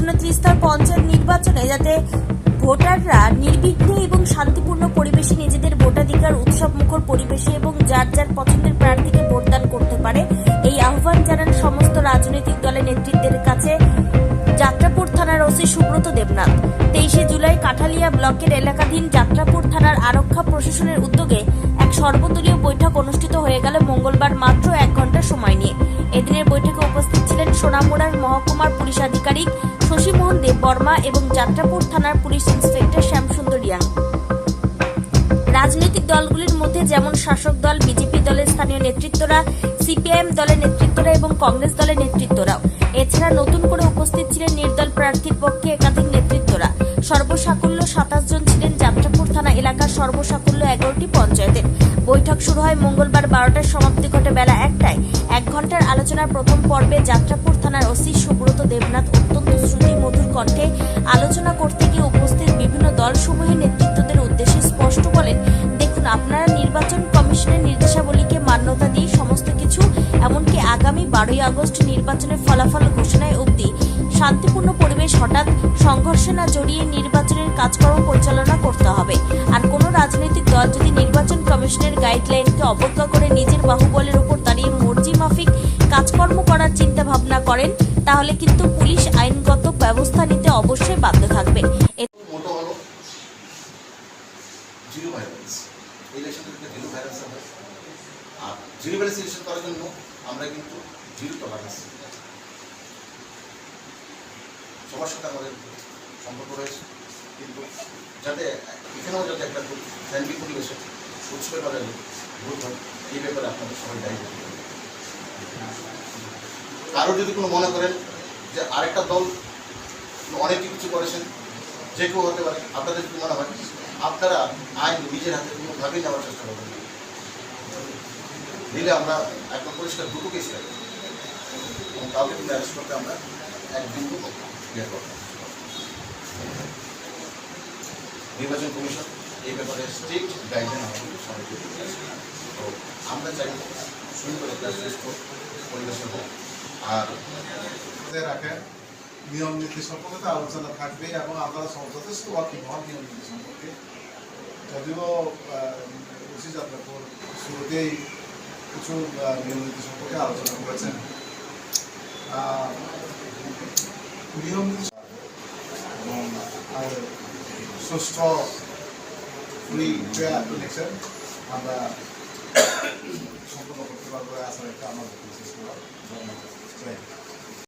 আসন্ন ত্রিস্তর পঞ্চায়েত নির্বাচনে যাতে ভোটাররা নির্বিঘ্নে এবং শান্তিপূর্ণ পরিবেশে নিজেদের ভোটাধিকার উৎসব মুখর পরিবেশে এবং যার যার পছন্দের প্রার্থীকে ভোটদান করতে পারে, এই আহ্বান জানান সমস্ত রাজনৈতিক দলের নেতৃত্বের কাছে যাত্রাপুর থানার ওসি সুব্রত দেবনাথ। তেইশে জুলাই কাঠালিয়া ব্লকের এলাকাধীন যাত্রাপুর থানার আরক্ষা প্রশাসনের উদ্যোগে এক সর্বদলীয় বৈঠক অনুষ্ঠিত হয়ে গেল মঙ্গলবার মাত্র এক ঘণ্টা সময় নিয়ে। সোনামুড়ার মহকুমার পুলিশ আধিকারিক শশীমোহন দেব বর্মা এবং যাত্রাপুর থানার পুলিশ ইন্সপেক্টর শ্যামসুন্দর রিয়াং রাজনৈতিক দলগুলির মধ্যে যেমন শাসক দল, বিজেপি দলের স্থানীয় নেতৃত্বরা, সিপিআইএম দলের নেতৃত্বরা এবং কংগ্রেস দলের নেতৃত্বরাও। এছাড়া নতুন করে উপস্থিত ছিলেন নির্দল প্রার্থীর পক্ষে একাধিক নেতৃত্বরা। সর্বসাকুল্য সাতাশ জন ছিলেন যাত্রাপুর থানা এলাকার সর্বসাকুল্য এগারোটি পঞ্চায়েতের। বৈঠক শুরু হয় মঙ্গলবার বারোটার সমাপ্তি ঘটে বেলা একটায়। এক ঘণ্টার আলোচনার প্রথম পর্বে যাত্রাপুর থানার ওসি সুব্রত দেবনাথ অত্যন্ত শ্রুতি মধুর কণ্ঠে আলোচনা করতে গিয়ে উপস্থিত বিভিন্ন দলসমূহের নেতৃত্বদের উদ্দেশ্যে স্পষ্ট বলেন, দেখুন, আপনারা নির্বাচন কমিশনের নির্দেশাবলীকে মান্যতা দিয়ে সমস্ত কিছু, এমনকি আগামী বারোই আগস্ট নির্বাচনের ফলাফল ঘোষণায় অবধি শান্তিপূর্ণ পরিবেশ হঠাৎ সংঘর্ষে না জড়িয়ে নির্বাচনের কাজকর্ম পরিচালনা করতে হবে। আর কোনো রাজনৈতিক দল যদি নির্বাচন কমিশনের গাইডলাইনকে অবজ্ঞা করে নিজের বাহুবলের উপর দাঁড়িয়ে মর্জি মাফিক কাজকর্ম করার চিন্তা ভাবনা করেন, তাহলে কিন্তু পুলিশ আইনগত ব্যবস্থা নিতে অবশ্যই বাধ্য থাকবে। আমরা কিন্তু জিরো টলারেন্স সবার সাথে আমাদের সম্পর্ক রয়েছে কিন্তু যাতে এখানেও যাতে একটা ফ্যামিলি পরিবেশে উৎসবের বাজারে ভোট হয়, এই ব্যাপারে আপনাদের সবাই দায়িত্ব কারও যদি কোনো মনে করেন যে আরেকটা দল অনেক কিছু করেছেন, যে কেউ হতে পারে, আপনাদের যদি মনে হয় আপনারা আইন নিজের হাতে কোনোভাবেই নেওয়ার চেষ্টা করবেন। নিলে আমরা একদম পরিষ্কার দুটো কেস এবং কাউকে কিন্তু অ্যারেস্ট করতে আমরা একদিন। নির্বাচন কমিশন, এই ব্যাপারে স্ট্রিক্ট গাইডলাইন তো আমরা চাই সুন্দর একটা সুস্থ পরিবেশের হোক। আর রাখেন নিয়ম নীতি সম্পর্কে তো আলোচনা থাকবে এবং সব- যথেষ্ট ওয়াকিং হন নিয়ম নীতি সম্পর্কে। যদিও রশি যাত্রাপুর শুরুতেই কিছু নিয়ম নীতি সম্পর্কে আলোচনা করেছেন। আহ, নিয়ম নীতি এবং সুষ্ঠু ফ্রি ফেয়ার ইলেকশন আমরা সম্পন্ন করতে পারব আসার একটা আমার বিশেষ করা।